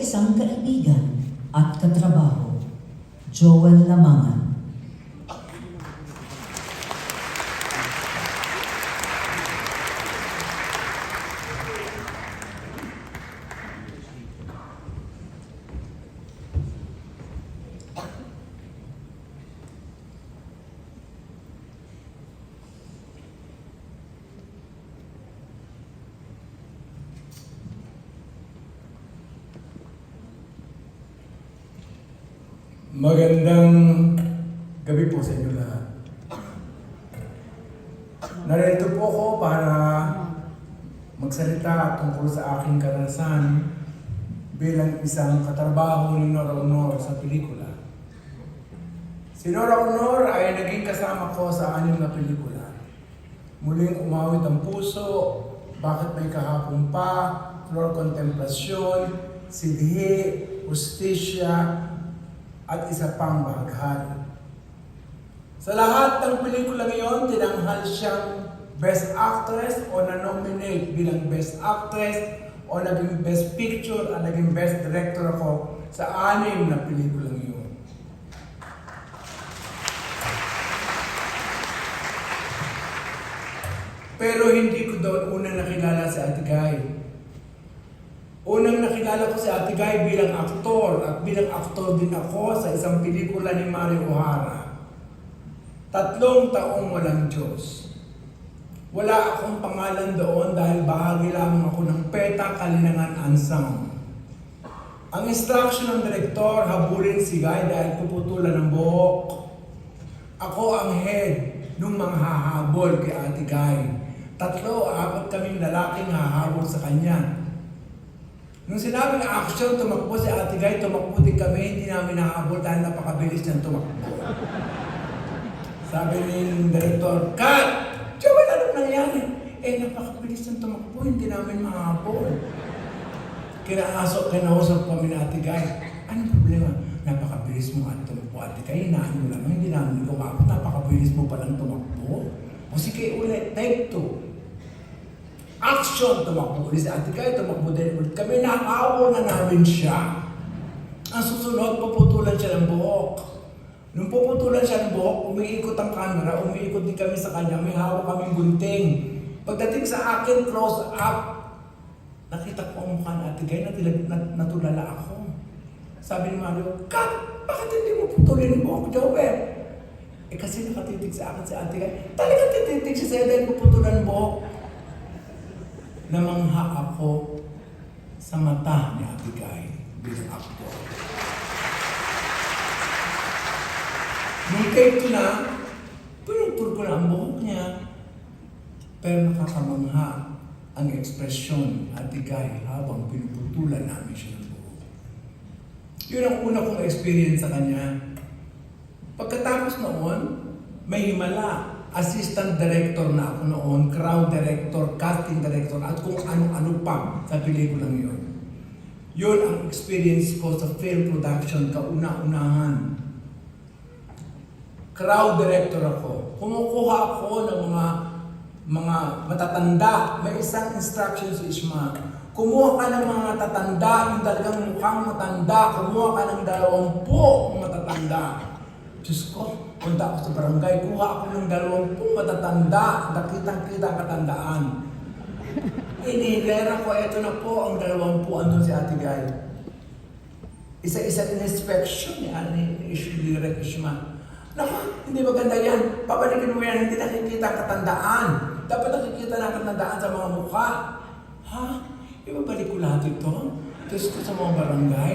Isang kaibigan at katrabaho, Joel Lamangan. Magandang gabi po sa inyo lahat. Narito po ako para magsalita tungkol sa aking karanasan bilang isang katrabaho ni Nora Honor sa pelikula. Si Nora Honor ay naging kasama ko sa anim na pelikula. Muling umawit ang puso, bakit may kahapon pa, Flor Contemplasyon, Sidhi, Justisya, at isa pang bahaghari. Sa lahat ng pelikula ngayon, tinanghal siyang Best Actress o na-nominate bilang Best Actress o naging Best Picture at naging Best Director ako sa anim na pelikula ngayon. Pero hindi ko doon unang nakilala si Ate Guy. Unang nakilala ko si Ate Guy bilang aktor at bilang aktor din ako sa isang pelikula ni Mario O'Hara. Tatlong taong walang Diyos. Wala akong pangalan doon dahil bahagi lamang ako ng PETA Kalinangan Ansang. Ang instruction ng direktor, habulin si Guy dahil puputulan ng buhok. Ako ang head nung mga hahabol kay Ate Guy. Tatlo, apat kaming lalaking hahabol sa kanya. Nung sinabi ng action, tumakbo si Ate Guy, tumakbo din kami, hindi namin nahabol dahil napakabilis niyang tumakbo. Sabi ni director, Cut! Joel, anong nangyari? Eh, napakabilis niyang tumakbo, hindi namin mahabol. Kinaasok, kinausap kami ni Ate Guy. Anong problema? Napakabilis mo at tumakbo, Ate Guy. Hinaan mo lang, hindi namin kumapot. Napakabilis mo palang tumakbo. O sige, ulit, take two. Action! Tumakbo ulit si Ate Guy, tumakbo din ulit kami. Nakawal na namin siya. Ang susunod, puputulan siya ng buhok. Nung puputulan siya ng buhok, umiikot ang camera, umiikot din kami sa kanya, may hawak kaming gunting. Pagdating sa akin, close up, nakita ko ang mukha ni Ate Guy, natilag, nat, natulala ako. Sabi ni Mario, Kat, bakit hindi mo putulin ang buhok, Joel? Eh kasi nakatitig sa akin si Ate Guy, talaga tititig siya sa'yo dahil puputulan ang buhok. Namangha ako sa mata ni Guy bilang aktor. Nung two na, pinutol ko na ang buhok niya. Pero nakakamangha ang ekspresyon at Guy habang pinuputulan namin siya ng buhok. Yun ang una kong experience sa kanya. Pagkatapos noon, may himala. Assistant director na ako noon, crowd director, casting director, at kung ano-ano pa sa pelikulang yun. Yun ang experience ko sa film production, kauna-unahan crowd director ako. Kumukuha ako ng mga mga matatanda. May isang instruction si Ishma. Kumuha ka ng mga matatanda, yung talagang mukhang matanda. Kumuha ka ng dalawampu matatanda. Diyos ko, punta ako sa barangay, kuha ako ng dalawampu matatanda. Nakitang-kita ang katandaan. Inihilera ko, eto na po ang dalawampu. Andun si Ate Guy. Isa-isa in-inspection ni Ani Direk Ishma. Naku, hindi maganda yan. Pabalikin mo yan, hindi nakikita katandaan. Dapat nakikita na katandaan sa mga mukha. Ha? Ibabalik ko lahat ito? Tapos ko sa mga barangay?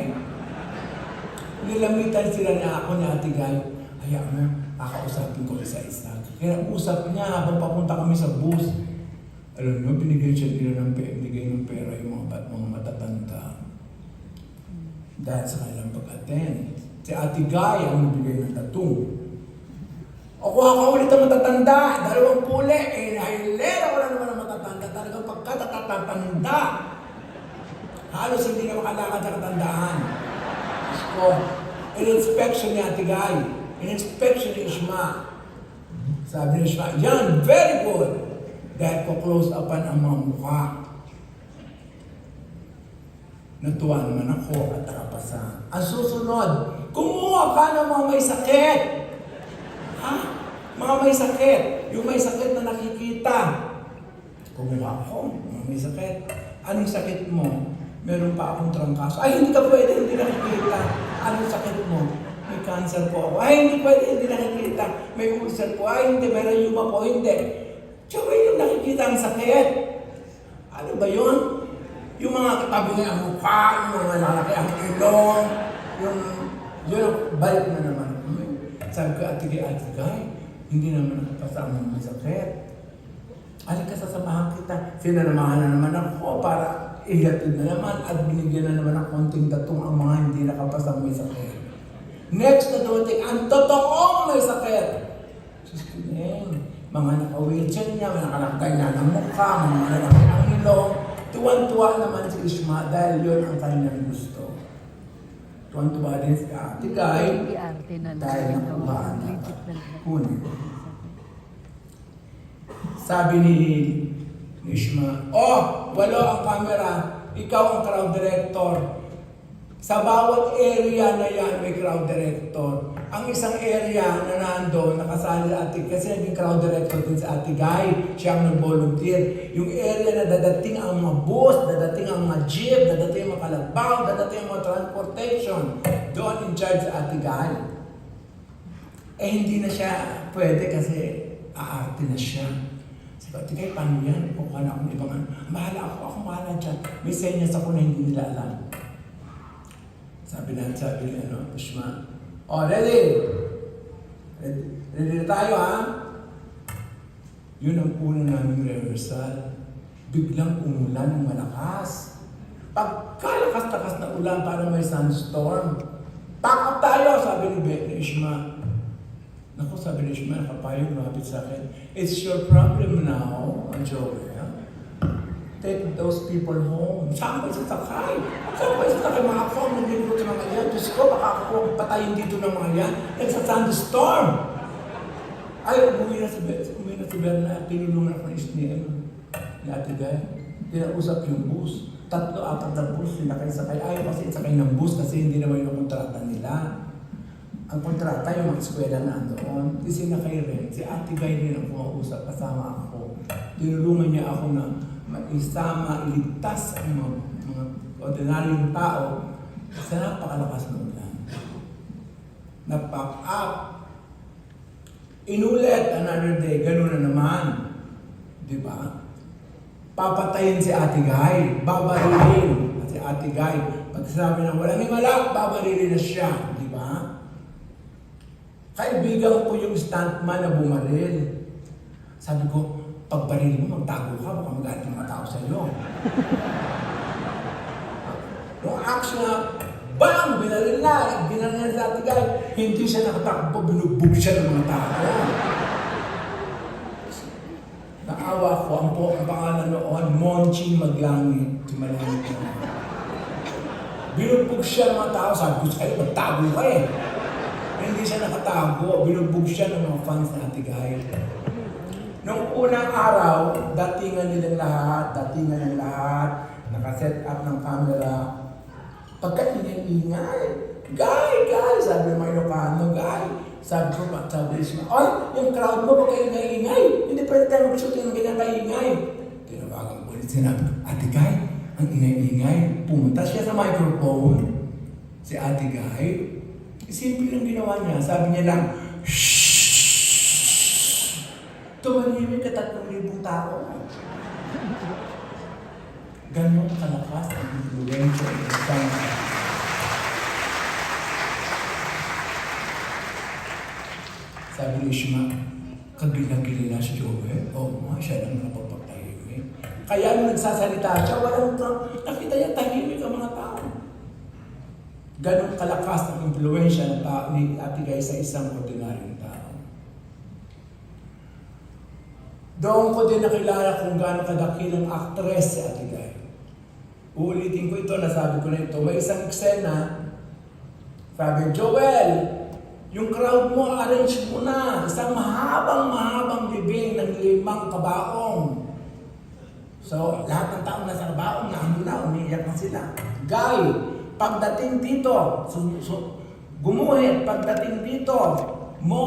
Nilamitan sila niya ako ni Ate Guy. Hayaan mo, kakausapin ko isa-isa. Kaya usap niya habang papunta kami sa bus. Alam mo, binigay siya nila ng, binigay ng pera yung mga, bat- mga matatanda. Dahil sa kanilang pag-attend. Si Ate Guy ang nagbigay ng tattoo. O kuha ka ulit ang matatanda, dalawang puli, eh nahilera wala naman ang matatanda, talagang pagkatatatanda. Halos hindi na makalakad sa katandaan. So, in-inspection ni Ate Guy, in-inspection ni Ishma. Sabi ni Ishma, yan, very good. Dahil ko close upan ang mga mukha. Natuwa naman ako at nakapasa. Ang susunod, kumuha ka ng mga may sakit. Ha? Mga may sakit. Yung may sakit na nakikita. Kumuha ako, mga may sakit. Anong sakit mo? Meron pa akong trangkaso. Ay, hindi ka pwede, hindi nakikita. Anong sakit mo? Cancer po ako. Ay, hindi pwede, hindi nakikita. May ulcer po. Ay, hindi, may rayuma po. Hindi. Tsaka yung nakikita ang sakit. Ano ba yun? Yung mga katabi ng ang mukha, yung mga lalaki ang ilong, yung, yun, balik na naman. Sabi ko, ate guy, hindi naman nakapasama ng masakit. Alin ka sasamahan kita. Sinanamahan na naman ako para ihatid na naman at binigyan na naman ng konting datong ang mga hindi nakapasang may sakit. Next na dumating, ang totoong may sakit. Diyos ko mga naka-wheelchair niya, mga nakalakday na ng mukha, mga nalalaki ang ilong. Tuwan-tuwa naman si Ishma dahil yun ang kanyang gusto. Tuwan-tuwa din si Ate Guy dahil nakuhaan na. Kunin. Sabi ni Ishma, Oh, walo ang camera. Ikaw ang crowd director. Sa bawat area na yan, may crowd director. Ang isang area na nando, nakasali sa ate, kasi naging crowd director din sa ate Guy, siya ang nag-volunteer. Yung area na dadating ang mga bus, dadating ang mga jeep, dadating ang mga kalabaw, dadating ang mga transportation. Doon in charge sa ate Guy. Eh hindi na siya pwede kasi aarte na siya. Sabi ko, tigay, paano yan? Kukuha na akong ibang ano. Mahala ako, ako mahala dyan. May senyas ako na hindi nila alam. Sabi na, sabi ni ano, Ushma, Oh, ready? Ready, ready na tayo, ha? Yun ang una naming rehearsal. Biglang umulan ng malakas. Pagkalakas-lakas na ulan, parang may sunstorm. Pack tayo, sabi ni Be- ni Ishma. Naku, sabi ni Ishma, nakapayong lumapit sa akin. It's your problem now, Joel. Take those people home. Saan ba sasakay? Saan ba sasakay mga ako? Nandito sa mga yan. Diyos ko, baka ako patayin dito ng mga yan. Nagsa-thunderstorm. Ay, umuwi na si Beth. Umuwi na si Berna. Tinulungan ako ni Isniel. Ni Ate Guy. Kinausap yung bus. Tatlo, apat na bus. Sinakay-sakay. Ayaw kasi sakay ng bus kasi hindi naman yung kontrata nila. Ang kontrata, yung mga eskwela na andoon, di sinakay rin. Si Ate Guy din ang kumausap kasama ako. Tinulungan niya ako na maisama, iligtas ang mga, mga ordinaryong tao sa napakalakas ng ulan. Na-pack up. Inulit another day, ganun na naman. Di ba? Papatayin si Ate Guy, babarilin. At si Ate Guy, pag sabi ng walang himala, babarilin na siya. Di ba? Kaibigan ko yung stuntman na bumaril. Sabi ko, pag baril mo, magtago ka, baka magalit yung mga tao sa iyo. Nung action na, bang! Binaril na! Binaril na sa guy. Hindi siya nakatakbo, binugbog siya ng mga tao. Naawa ko, ang po, ang pangalan noon, Monching Maglangit. Tumalangit na. Binugbog siya ng mga tao. Sabi ko sa kayo, magtago ka eh. Hindi siya nakatago. Binugbog siya ng mga fans na. Nung unang araw, datingan nilang lahat, datingan ng lahat, nakaset up ng camera. Pagka ingay-ingay, Guy, Guy, sabi ng mga Ilocano, Guy. Sabi ko, sabi niya, Ay, yung crowd mo, pagka ingay-ingay, hindi pwede tayo mag-shooting ng ganyan kaingay. Tinawagan ko sinabi ko, Ate Guy, ang ingay-ingay. Pumunta siya sa microphone, si Ate Guy. Simple lang ginawa niya. Sabi niya lang! Tumahimik ka tatlong libong tao. Ganon kalakas ang influensya ng isang Sabi ni Ishma, kagilang-gilala si Joel. Oo nga, siya lang nakapagpagtahimik. Kaya nung nagsasalita siya, walang nakita niya tahimik ang mga tao. Ganon kalakas ang influensya ng tao ni Ate Guy sa isang ordinaryong tao. Doon ko din nakilala kung gaano kadakilang actress si Ate Guy. Uulitin ko ito, nasabi ko na ito. May isang eksena, sabi, Joel, yung crowd mo, arrange mo na. Isang mahabang-mahabang bibing ng limang kabaong. So, lahat ng tao nasa kabaong, na ano na, umiiyak na sila. Guy, pagdating dito, su, su, gumuhit, pagdating dito, mo,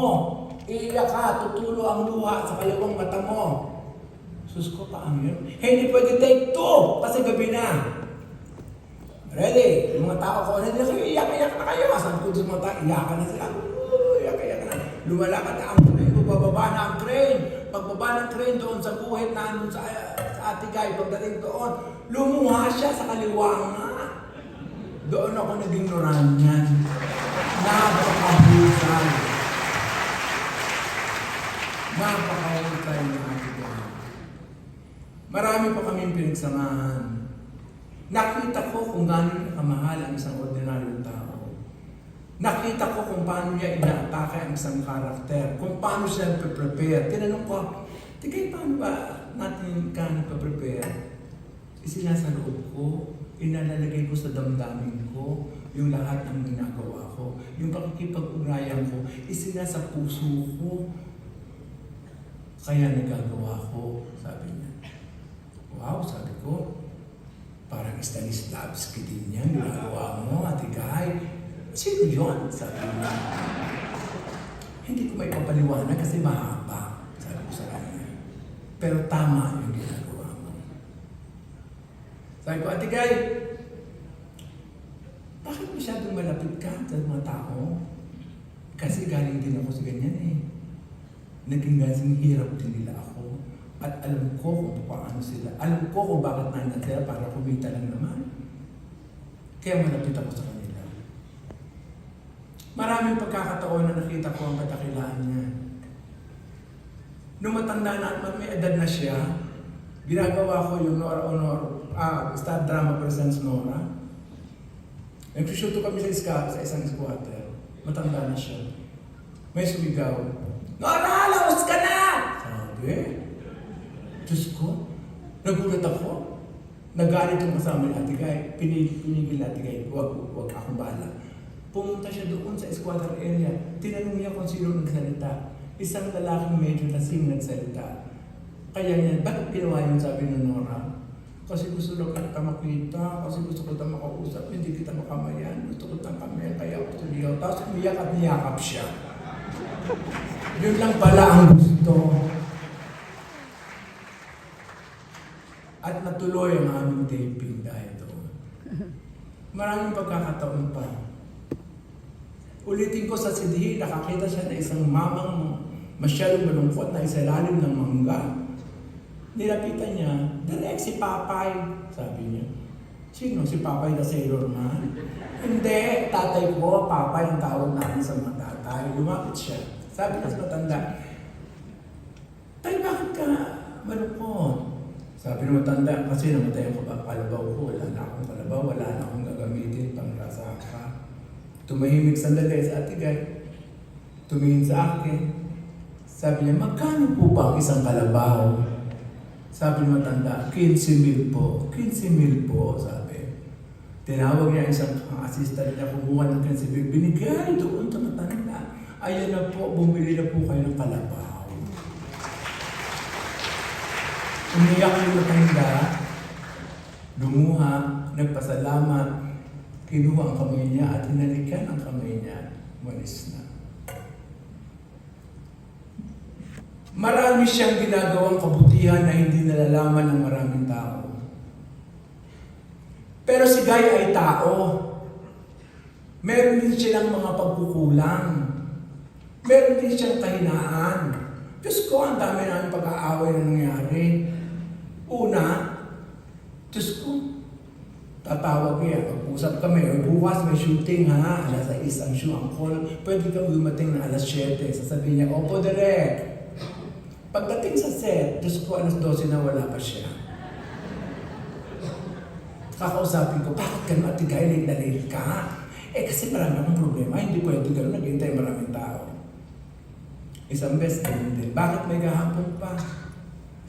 iiyak ka, tutulo ang luha sa kalawang mata mo. Sus ko, paano yun? Hindi pwede take two, kasi gabi na. Ready? Yung mga tao ko, hindi na kayo, iyak-iyak na kayo. Sabi ko sa mga tao, na sila. "Oo, Iyak-iyak na. Lumalakad na ang crane, bababa na ang crane. Pagbaba ng crane doon sa buhit na doon sa, sa Atigay, pagdating doon, lumuha siya sa kaliwa nga. Doon ako naging noranyan. Napakahusay. Napakahusay na Atigay. Marami pa kaming pinagsamahan. Nakita ko kung gaano kamahal ang isang ordinaryong tao. Nakita ko kung paano niya inaatake ang isang karakter, kung paano siya nagpe-prepare. Tinanong ko, Tigay, paano ba natin ka nagpe-prepare? Isinasa loob ko, inalalagay ko sa damdamin ko, yung lahat ng ginagawa ko, yung pakikipag-ugnayan ko, isinasa puso ko. Kaya nagagawa ko, sabi niya. Wow, sabi ko, parang Stanislavski din yan, ginagawa mo, ate Guy. Sino yun? Sabi niya. Hindi ko may papaliwanag kasi mahaba, sabi ko sa kanya. Pero tama yung ginagawa mo. Sabi ko, ate Guy, bakit masyadong malapit ka sa mga tao? Kasi galing din ako sa ganyan eh. Naging gasing hirap din nila ako. At alam ko kung paano sila. Alam ko kung bakit nandyan sila para kumita lang naman. Kaya malapit ako sa kanila. Maraming pagkakataon na nakita ko ang katakilaan niya. Nung matanda na at may edad na siya, ginagawa ko yung Nora Honor, ah, Star Drama Presents Nora. Nagsushoot kami sa, iska, sa isang squatter. Matanda na siya. May sumigaw, Nora, laos ka na! Sabi, Diyos ko, nagulat ako. Nagalit yung kasama ni Ate Guy. Pinigil, pinigil ni Ate Guy, huwag, huwag akong bala. Pumunta siya doon sa squatter area. Tinanong niya kung sino nagsalita. Isang lalaking medyo lasing nagsalita. Kaya niya, bakit ginawa yun sabi ni Nora? Kasi gusto lang kita makita, kasi gusto ko kita makausap, hindi kita makamayan, gusto ko kitang kamayan, kaya ako tuligaw. Tapos umiyak at niyakap siya. Yun lang pala ang gusto. At natuloy ang aming taping dahil doon. Maraming pagkakataon pa. Ulitin ko sa sidhi, nakakita siya na isang mamang masyadong malungkot na isa lalim ng mangga. Nilapitan niya, direct si Papay, sabi niya. Sino? Si Papay na Sailor Man? Hindi, tatay ko, Papay ang tawag namin sa mga tatay. Lumapit siya. Sabi niya sa matanda, Tay, bakit ka malungkot? Sabi ng matanda, kasi namatay ako ba kalabaw ko, wala na akong kalabaw, wala na akong gagamitin pang rasaka. Tumahimik sandali sa atigay. Tumingin sa akin. Sabi niya, magkano po ba ang isang kalabaw? Sabi ng matanda, 15 mil po. 15 mil po, sabi. Tinawag niya isang assistant niya, kumuha ng 15 mil. Binigay doon sa matanda. Ayan na po, bumili na po kayo ng kalabaw. Umiyak yung matanda, lumuha, nagpasalamat, kinuha ang kamay niya at hinalikan ang kamay niya, umalis na. Marami siyang ginagawang kabutihan na hindi nalalaman ng maraming tao. Pero si Guy ay tao. Meron din silang mga pagkukulang. Meron din siyang kahinaan. Diyos ko, ang dami namin pag-aaway na nangyari. Una, Diyos ko, tatawag niya, mag-usap kami, o bukas may shooting ha, alas 6 ang show, ang call, pwede kang dumating na alas 7, sasabihin niya, opo direct. Pagdating sa set, Diyos ko, alas 12 na wala pa siya. Kakausapin ko, bakit ganun at tigay, late na late ka? Eh kasi marami akong problema, hindi pwede ganun, naghihintay maraming tao. Isang beses din. Bakit may gahapon pa?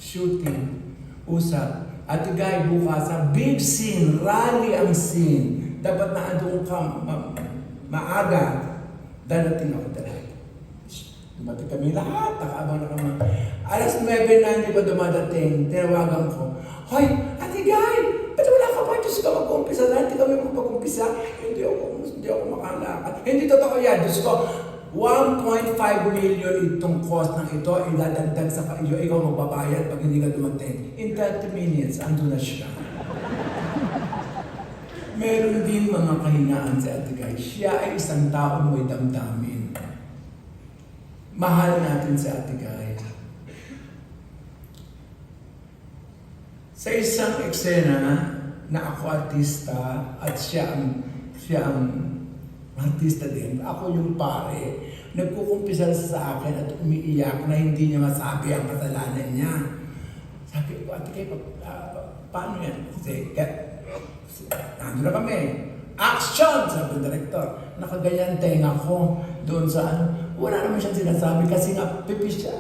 Shooting, usap. At guy, bukas sa big scene, rally ang scene. Dapat na andun ka ma- maaga. Darating ako talaga. Dumating kami lahat, nakaabang na kami. Alas 9 na hindi pa dumadating, tinawagan ko, Hoy, ate guy, ba't wala ka pa? Diyos ko, ka mag-umpisa na, hindi kami mag-umpisa, hindi ako, hindi ako makalakad. Hindi totoo yan, Diyos ko, 1.5 million itong cost ng ito, idadagdag sa iyo, ikaw magbabayad pag hindi ka dumating. In 30 minutes, ando na siya. Meron din mga kahinaan si Ate Guy. Siya ay isang taong may damdamin. Mahal natin si Ate Guy. Sa isang eksena na ako artista at siya ang, siya ang artista din, ako yung pare, nagkukumpisal sa akin at umiiyak na hindi niya masabi ang kasalanan niya. Sabi ko, ate kayo, pa, ah, pa- paano yan? Kasi, kaya, nandun na kami. Action! Sabi ng director. Nakaganyan tenga ko doon sa ano. Wala naman siyang sinasabi kasi nga pipis siya.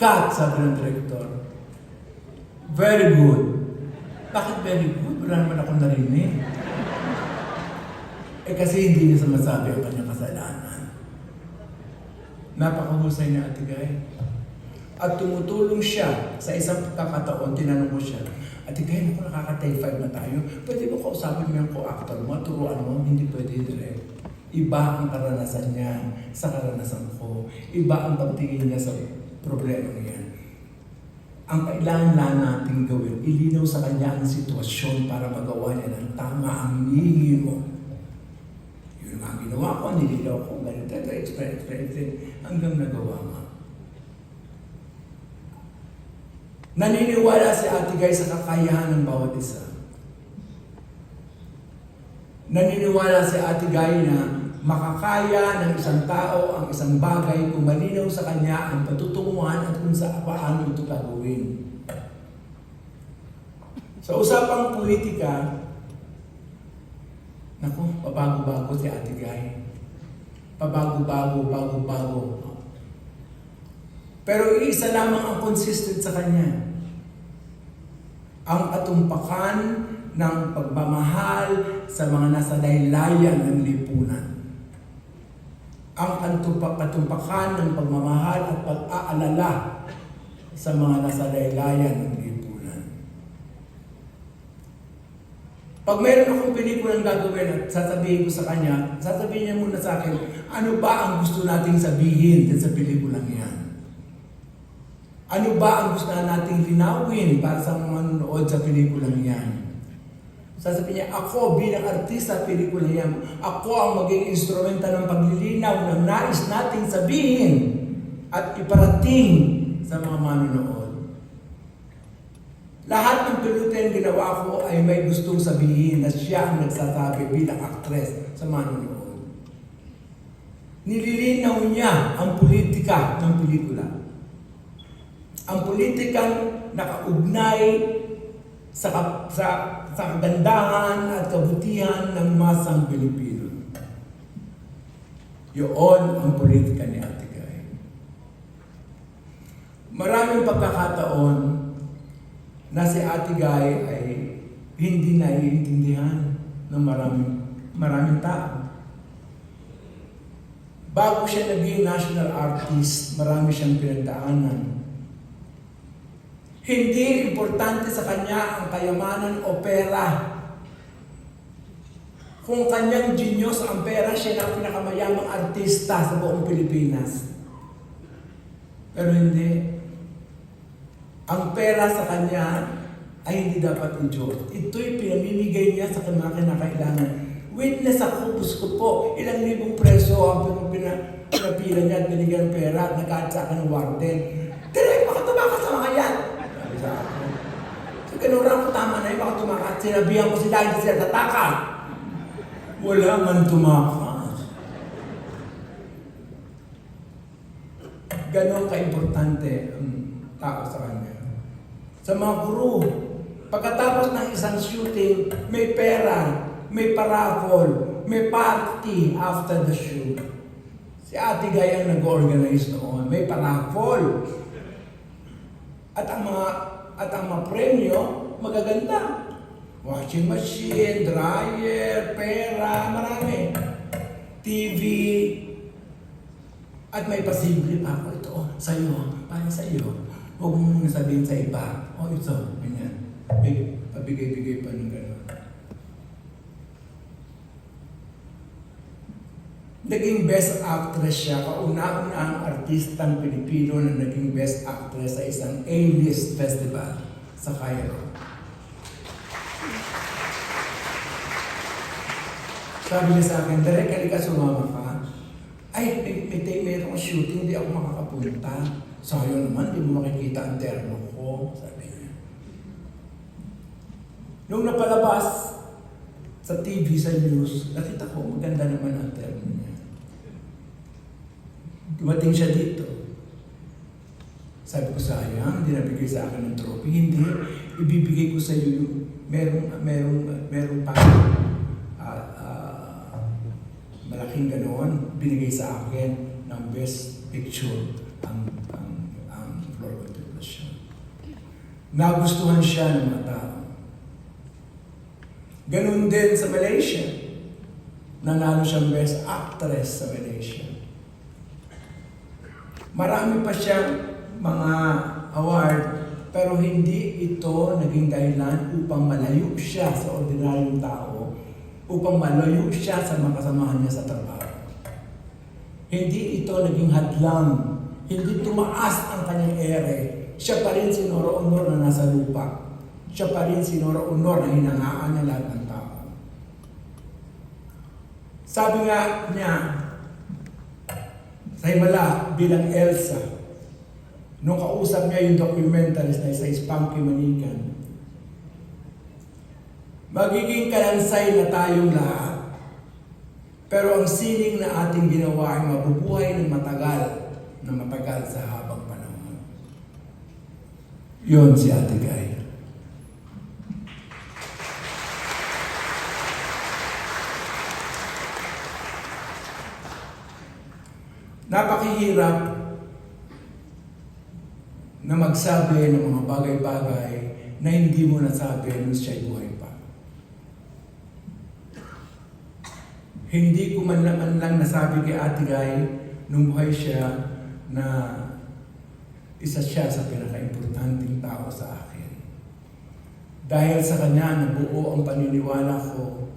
Cut, sabi ng director. Very good. Bakit very good? Wala naman akong narinig. Eh kasi hindi niya sumasabi ang kanyang kasalanan. Napakahusay ni Ate Guy. At tumutulong siya sa isang pagkakataon, tinanong ko siya, Ate Guy, naku, nakaka-take na tayo. Pwede mo kausapin mo yung co-actor mo, turuan mo, hindi pwede direct. Iba ang karanasan niya sa karanasan ko. Iba ang pagtingin niya sa problema niya. Ang kailangan lang natin gawin, ilinaw sa kanya ang sitwasyon para magawa niya ng tama ang hinihingi mo. Yun ang ginawa ko, nililaw ko, ganito, ito, explain, explain, explain, hanggang nagawa nga. Naniniwala si Ate Guy sa kakayahan ng bawat isa. Naniniwala si Ate Guy na makakaya ng isang tao ang isang bagay kung malinaw sa kanya ang patutunguhan at kung sa paano ito gagawin. Sa usapang politika, naku, pabago-bago si Ate Guy. Pabago-bago, bago-bago. Pero isa lamang ang consistent sa kanya. Ang katumpakan ng pagmamahal sa mga nasa laylayan ng lipunan. Ang katumpakan ng pagmamahal at pag-aalala sa mga nasa laylayan ng lipunan. Pag mayroon akong pelikulang gagawin at sasabihin ko sa kanya, sasabihin niya muna sa akin, ano ba ang gusto nating sabihin sa pelikulang yan? Ano ba ang gusto nating linawin para sa mga manonood sa pelikulang yan? Sasabihin niya, ako bilang artista pelikula yan, ako ang maging instrumenta ng paglilinaw ng nais nating sabihin at iparating sa mga manonood. Lahat ng pelikula ginawa ko ay may gustong sabihin na siya ang nagsasabi bilang aktres sa manonood. Nililinaw niya ang politika ng pelikula ang politikang nakaugnay sa, sa, sa kagandahan at kabutihan ng masang Pilipino. Yun ang politika ni Ate Guy. Maraming pagkakataon na si Ate Guy ay hindi naiintindihan ng maraming, maraming tao. Bago siya naging national artist, marami siyang pinagdaanan. Hindi importante sa kanya ang kayamanan o pera. Kung kanyang genius ang pera, siya na ang pinakamayamang artista sa buong Pilipinas. Pero hindi. Ang pera sa kanya ay hindi dapat i-Diyos. Ito'y pinamimigay niya sa mga kinakailangan. Witness ako, gusto po, ilang libong preso ang pina- pinapila niya at binigyan pera at nag sa akin ng warden. Baka tumakas sa mga yan. Sabi sa akin. So, kinura ko tama na yun, baka tumakas. Sinabihan ko sila, hindi sila tataka. Wala man tumakas. Ganon ka-importante ang tao sa kanya. Sa mga guru, pagkatapos ng isang shooting, may pera, may paraffol, may party after the shoot. Si Ate Gay ang nag-organize noon. May paraffol. At ang mga at ang mga premyo, magaganda. Washing machine, dryer, pera, marami. TV. At may pasible pa ako. Ito, oh, sa'yo, para sa'yo. huwag mo muna sabihin sa iba. Oh, ito, ganyan. Big, pabigay-bigay pa ng gano'n. Naging best actress siya, kauna-una ang artistang Pilipino na naging best actress sa isang A-list festival sa Cairo. Sabi niya sa akin, Derek, halika sumama ka. Ay, may, may, may mayroong shooting, hindi ako makakapunta. Sayang naman, hindi mo makikita ang terno ko. Sabi niya. Nung napalabas sa TV, sa news, nakita ko, maganda naman ang terno niya. Dumating siya dito. Sabi ko, sayang, hindi nabigay sa akin ng trophy. Hindi, ibibigay ko sa iyo yung merong, merong, merong parang ah, ah, malaking ganoon, binigay sa akin ng best picture ang, ang, ang Flor Contemplation. Nagustuhan siya ng mga tao. Ganun din sa Malaysia. Nanalo siyang best actress sa Malaysia. Marami pa siyang mga award pero hindi ito naging dahilan upang malayo siya sa ordinaryong tao, upang malayo siya sa mga kasamahan niya sa trabaho. Hindi ito naging hadlang, hindi tumaas ang kanyang ere. Siya pa rin sinoro honor na nasa lupa. Siya pa rin sinoro honor na hinangaan ng lahat ng tao. Sabi nga niya, sa Himala bilang Elsa, nung kausap niya yung documentarist na isa Spunky Manikan, magiging kalansay na tayong lahat. Pero ang sining na ating ginawa ay mabubuhay ng matagal, na matagal sa habang panahon. Yun si Ate Guy. Napakahirap na magsabi ng mga bagay-bagay na hindi mo nasabi nung siya'y buhay pa. Hindi ko man lang, lang nasabi kay Ate Guy nung buhay siya na isa siya sa pinaka-importanting tao sa akin. Dahil sa kanya, nabuo ang paniniwala ko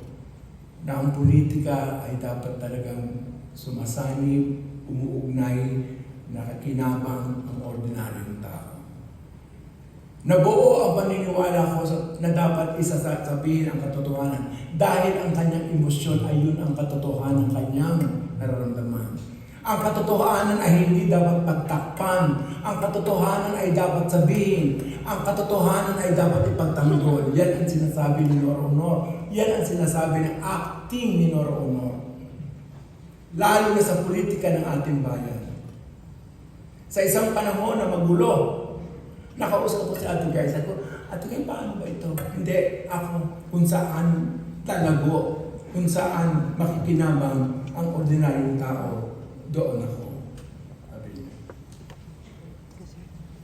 na ang politika ay dapat talagang sumasanib, umuugnay, nakakinabang ang ordinaryong tao. Nabuo ang paniniwala ko sa- na dapat isa sa sabihin ang katotohanan dahil ang kanyang emosyon ay yun ang katotohanan ng kanyang nararamdaman. Ang katotohanan ay hindi dapat pagtakpan. Ang katotohanan ay dapat sabihin. Ang katotohanan ay dapat ipagtanggol. Yan ang sinasabi ni Nora Honor. Yan ang sinasabi ng acting ni Nora Honor. Lalo na sa politika ng ating bayan. Sa isang panahon na magulo, nakausap ko si Ate Guy. Sabi ko, Ate Guy, paano ba ito? Hindi, ako kung saan talago, kung saan makikinabang ang ordinaryong tao, doon ako.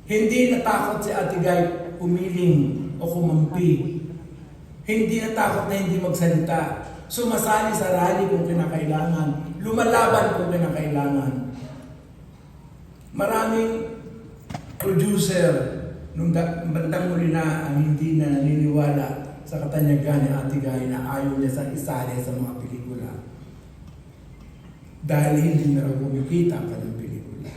Hindi natakot si Ate Guy umiling o kumampi. Hindi natakot na hindi magsalita. Sumasali sa rally kung kinakailangan. Lumalaban kung kinakailangan. Maraming producer nung da- bandang muli na ang hindi na naniniwala sa katanyagan ni Ate Guy na ayaw niya sa isali sa mga pelikula. Dahil hindi na raw kumikita ang kanyang pelikula.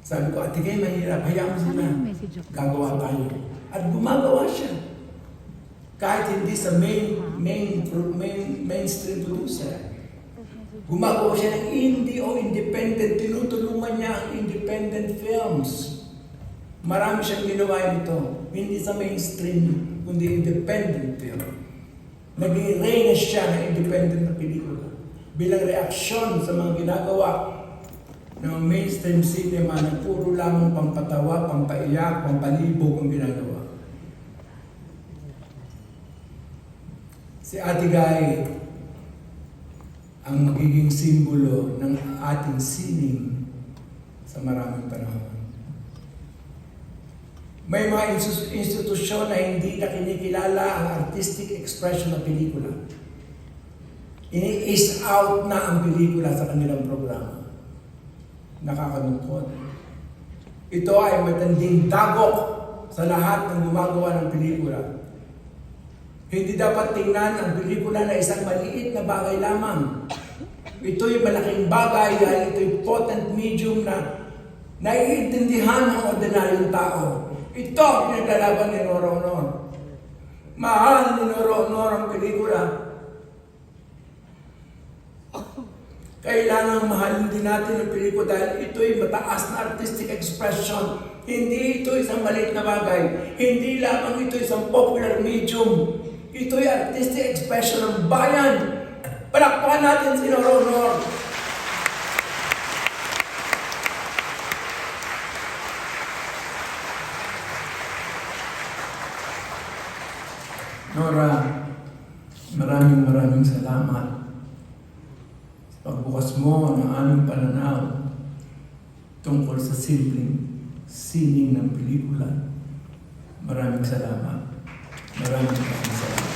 Sabi ko, Ate Guy, mahirap. Hayaan mo sila. Gagawa tayo. At gumagawa siya. Kahit hindi sa main, main, main, mainstream producer. Gumagawa siya ng indie o independent. Tinutulungan niya ang independent films. Marami siyang ginawa nito. Hindi sa mainstream, kundi independent film. Naging reyna siya ng independent na pelikula. Bilang reaksyon sa mga ginagawa ng mainstream cinema na puro lamang pampatawa, pampaiyak, pampalibog ang ginagawa. Si Ate Guy, ang magiging simbolo ng ating sining sa maraming panahon. May mga institusyon na hindi na kinikilala ang artistic expression ng pelikula. Ini-is out na ang pelikula sa kanilang programa. Nakakalungkot. Ito ay matanding dagok sa lahat ng gumagawa ng pelikula. Hindi dapat tingnan ang pelikula na isang maliit na bagay lamang. Ito'y malaking bagay dahil ito'y potent medium na naiintindihan ng ordinaryong tao. Ito ang pinaglalaban ni Honor. Mahal ni Nora Honor ang pelikula. Kailangan mahalin din natin ang pelikula dahil ito'y mataas na artistic expression. Hindi ito isang maliit na bagay. Hindi lamang ito isang popular medium. Ito'y artistic expression ng bayan. Palakpakan natin si Nora Honor. Nora, maraming maraming salamat sa pagbukas mo ng aming pananaw tungkol sa simpleng sining ng pelikula. Maraming salamat. Maraming salamat.